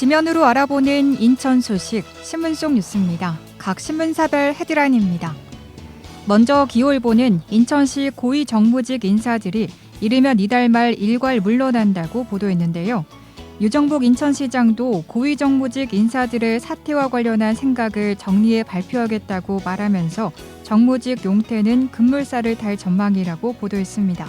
지면으로 알아보는 인천 소식 신문 속 뉴스입니다. 각 신문사별 헤드라인입니다. 먼저 기올보는 인천시 고위 정무직 인사들이 이르면 이달 말 일괄 물러난다고 보도했는데요. 유정복 인천시장도 고위 정무직 인사들의 사퇴와 관련한 생각을 정리해 발표하겠다고 말하면서 정무직 용태는 급물살을 달 전망이라고 보도했습니다.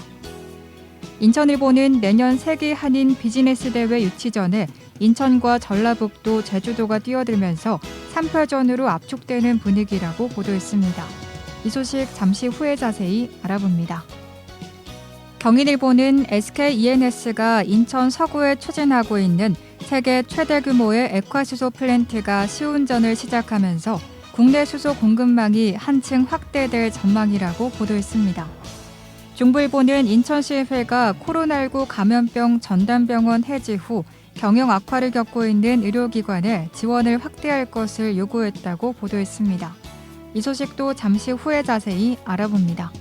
인천일보는 내년 세계 한인 비즈니스 대회 유치 전에 인천과 전라북도, 제주도가 뛰어들면서 3패전으로 압축되는 분위기라고 보도했습니다. 이 소식 잠시 후에 자세히 알아봅니다. 경인일보는 SK ENS가 인천 서구에 추진하고 있는 세계 최대 규모의 액화수소 플랜트가 시운전을 시작하면서 국내 수소 공급망이 한층 확대될 전망이라고 보도했습니다. 중부일보는 인천시의회가 코로나19 감염병 전담병원 해지 후 경영 악화를 겪고 있는 의료기관에 지원을 확대할 것을 요구했다고 보도했습니다. 이 소식도 잠시 후에 자세히 알아봅니다.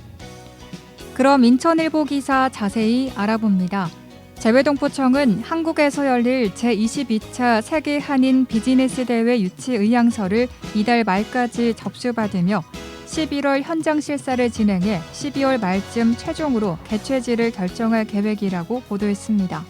그럼 인천일보 기사 자세히 알아봅니다. 재외동포청은 한국에서 열릴 제22차 세계 한인 비즈니스 대회 유치 의향서를 이달 말까지 접수받으며 11월 현장 실사를 진행해 12월 말쯤 최종으로 개최지를 결정할 계획이라고 보도했습니다.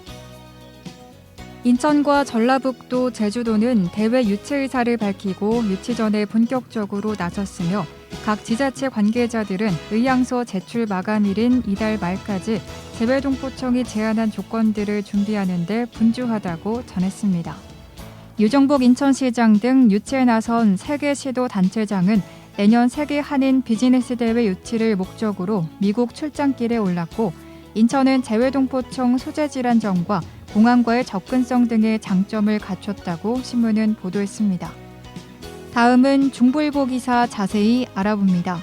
인천과 전라북도, 제주도는 대회 유치 의사를 밝히고 유치 전에 본격적으로 나섰으며 각 지자체 관계자들은 의향서 제출 마감일인 이달 말까지 재외동포청이 제안한 조건들을 준비하는 데 분주하다고 전했습니다. 유정복 인천시장 등 유치에 나선 세계 시도 단체장은 내년 세계 한인 비즈니스 대회 유치를 목적으로 미국 출장길에 올랐고 인천은 재외동포청 소재 질환점과 공항과의 접근성 등의 장점을 갖췄다고 신문은 보도했습니다. 다음은 중부일보 기사 자세히 알아봅니다.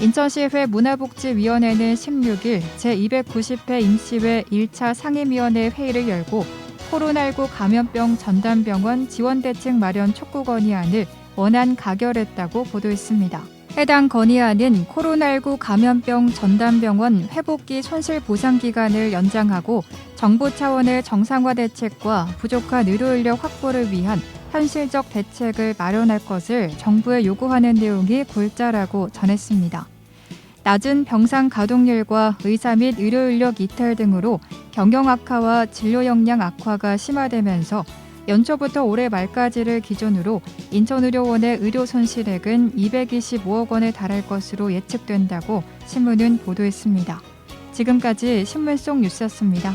인천시회 문화복지위원회는 16일 제290회 임시회 1차 상임위원회 회의를 열고 코로나19 감염병 전담병원 지원대책 마련 촉구 건의안을 원안 가결했다고 보도했습니다. 해당 건의안은 코로나19 감염병 전담병원 회복기 손실 보상 기간을 연장하고 정부 차원의 정상화 대책과 부족한 의료 인력 확보를 위한 현실적 대책을 마련할 것을 정부에 요구하는 내용이 골자라고 전했습니다. 낮은 병상 가동률과 의사 및 의료 인력 이탈 등으로 경영 악화와 진료 역량 악화가 심화되면서 연초부터 올해 말까지를 기준으로 인천의료원의 의료 손실액은 225억 원에 달할 것으로 예측된다고 신문은 보도했습니다. 지금까지 신문 속 뉴스였습니다.